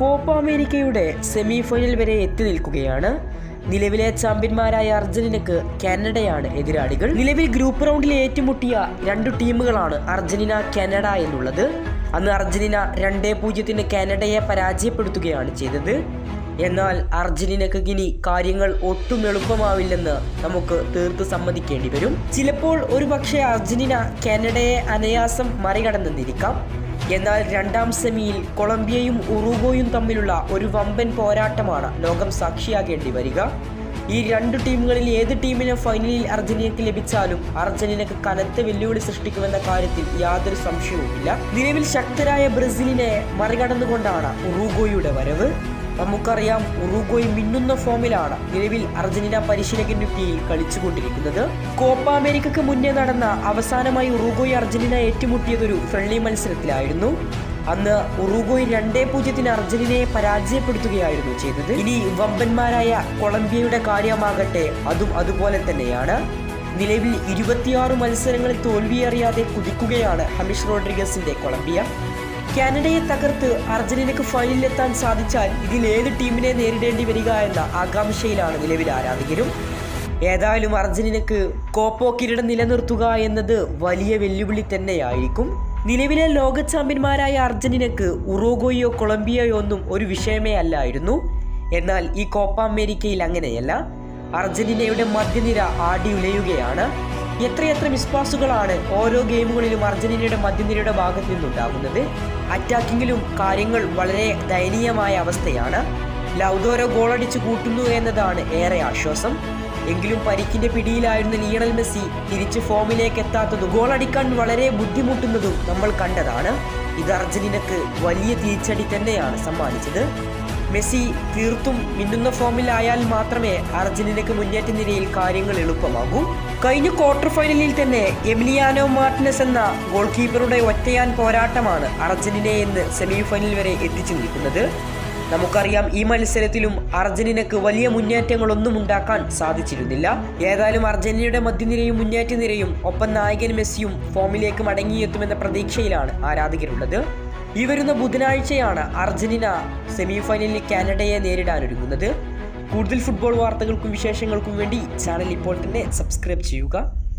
Copa അമേരിക്കയുടെ semi final വരെ എത്തി നിൽക്കുകയാണ്. നിലവിലെ ചാമ്പ്യന്മാരായ അർജന്റീനക്ക് കാനഡയാണ് എതിരാളികൾ. നിലവിൽ ഗ്രൂപ്പ് റൗണ്ടിൽ ഏറ്റുമുട്ടിയ രണ്ട് ടീമുകളാണ് അർജന്റീന കാനഡ എന്നുള്ളത്. അന്ന് അർജന്റീന രണ്ടേ പൂജ്യത്തിന് കാനഡയെ പരാജയപ്പെടുത്തുകയാണ് ചെയ്തത്. എന്നാൽ അർജന്റീനക്ക് ഇനി കാര്യങ്ങൾ ഒട്ടും എളുപ്പമാവില്ലെന്ന് നമുക്ക് തീർത്ത് സമ്മതിക്കേണ്ടി വരും. ചിലപ്പോൾ ഒരുപക്ഷെ അർജന്റീന കാനഡയെ അനായാസം മറികടന്നെന്നിരിക്കാം എന്നാൽ രണ്ടാം സെമിയിൽ കൊളംബിയയും ഉറുഗോയും തമ്മിലുള്ള ഒരു വമ്പൻ പോരാട്ടമാണ് ലോകം സാക്ഷിയാകേണ്ടി വരിക. ഈ രണ്ട് ടീമുകളിൽ ഏത് ടീമിന് ഫൈനലിൽ അർജന്റീനയ്ക്ക് ലഭിച്ചാലും അർജന്റീനക്ക് കനത്ത വെല്ലുവിളി സൃഷ്ടിക്കുമെന്ന കാര്യത്തിൽ യാതൊരു സംശയവുമില്ല. നിലവിൽ ശക്തരായ ബ്രസീലിനെ മറികടന്നുകൊണ്ടാണ് ഉറുഗോയുടെ വരവ്. നമുക്കറിയാം ഉറുഗോയ് മിന്നുന്ന ഫോമിലാണ് നിലവിൽ അർജന്റീന പരിശീലകന്റെ ടീമിൽ കളിച്ചുകൊണ്ടിരിക്കുന്നത്. കോപ്പ അമേരിക്കക്ക് മുന്നേ നടന്ന അവസാനമായി ഉറുഗോയ് അർജന്റീന ഏറ്റുമുട്ടിയതൊരു ഫ്രണ്ട്ലി മത്സരത്തിലായിരുന്നു. അന്ന് ഉറുഗോയ് രണ്ടേ പൂജ്യത്തിന് അർജന്റീനയെ പരാജയപ്പെടുത്തുകയായിരുന്നു ചെയ്തത്. ഇനി വമ്പന്മാരായ കൊളംബിയയുടെ കാര്യമാകട്ടെ അതും അതുപോലെ തന്നെയാണ്. നിലവിൽ ഇരുപത്തിയാറ് മത്സരങ്ങളിൽ തോൽവിയറിയാതെ കുതിക്കുകയാണ് ഹമിഷ് റോഡ്രിഗസിന്റെ കൊളംബിയ. കാനഡയെ തകർത്ത് അർജന്റീനക്ക് ഫൈനലിലെത്താൻ സാധിച്ചാൽ ഇതിൽ ഏത് ടീമിനെ നേരിടേണ്ടി വരിക എന്ന ആകാംക്ഷയിലാണ് നിലവിൽ ആരാധകരും. ഏതായാലും അർജന്റീനക്ക് കോപ്പോ കിരീടം നിലനിർത്തുക എന്നത് വലിയ വെല്ലുവിളി തന്നെയായിരിക്കും. നിലവിലെ ലോക ചാമ്പ്യന്മാരായ അർജന്റീനക്ക് ഉറോഗോയോ കൊളംബിയയോ ഒന്നും ഒരു വിഷയമേ അല്ലായിരുന്നു. എന്നാൽ ഈ കോപ്പ അമേരിക്കയിൽ അങ്ങനെയല്ല. അർജന്റീനയുടെ മധ്യനിര ആടി ഉലയുകയാണ്. എത്രയെത്ര മിസ്പാസുകളാണ് ഓരോ ഗെയിമുകളിലും അർജന്റീനയുടെ മധ്യനിരയുടെ ഭാഗത്ത് നിന്നുണ്ടാകുന്നത്? അറ്റാക്കിങ്ങിലും കാര്യങ്ങൾ വളരെ ദയനീയമായ അവസ്ഥയാണ്. ലൗദോരോ ഗോളടിച്ച് കൂട്ടുന്നു എന്നതാണ് ഏറെ ആശ്വാസം. എങ്കിലും പരിക്കിന്റെ പിടിയിലായിരുന്ന ലിയണൽ മെസ്സി തിരിച്ച് ഫോമിലേക്ക് എത്താത്തതും ഗോളടിക്കാൻ വളരെ ബുദ്ധിമുട്ടുന്നതും നമ്മൾ കണ്ടതാണ്. ഇത് അർജന്റീനക്ക് വലിയ തിരിച്ചടി തന്നെയാണ് സമ്മാനിച്ചത്. മെസ്സി തീർത്തും മിന്നുന്ന ഫോമിലായാൽ മാത്രമേ അർജന്റീനയ്ക്ക് മുന്നേറ്റ നിരയിൽ കാര്യങ്ങൾ എളുപ്പമാകൂ. കഴിഞ്ഞ ക്വാർട്ടർ ഫൈനലിൽ തന്നെ എമിലിയാനോ മാർട്ടിനസ് എന്ന ഗോൾ കീപ്പറുടെ ഒറ്റയാൻ പോരാട്ടമാണ് അർജന്റീനയെ സെമി ഫൈനൽ വരെ എത്തിച്ചു നിൽക്കുന്നത്. നമുക്കറിയാം ഈ മത്സരത്തിലും അർജന്റീനക്ക് വലിയ മുന്നേറ്റങ്ങളൊന്നും ഉണ്ടാക്കാൻ സാധിച്ചിരുന്നില്ല. ഏതായാലും അർജന്റീനയുടെ മധ്യനിരയും മുന്നേറ്റ നിരയും ഒപ്പം നായകൻ മെസ്സിയും ഫോമിലേക്ക് മടങ്ങിയെത്തുമെന്ന പ്രതീക്ഷയിലാണ് ആരാധകരുള്ളത്. ഈ വരുന്ന ബുധനാഴ്ചയാണ് അർജന്റീന സെമി ഫൈനലിൽ കാനഡയെ നേരിടാനൊരുങ്ങുന്നത്. കൂടുതൽ ഫുട്ബോൾ വാർത്തകൾക്കും വിശേഷങ്ങൾക്കും വേണ്ടി ചാനൽ ഇപ്പോൾ തന്നെ സബ്സ്ക്രൈബ് ചെയ്യുക.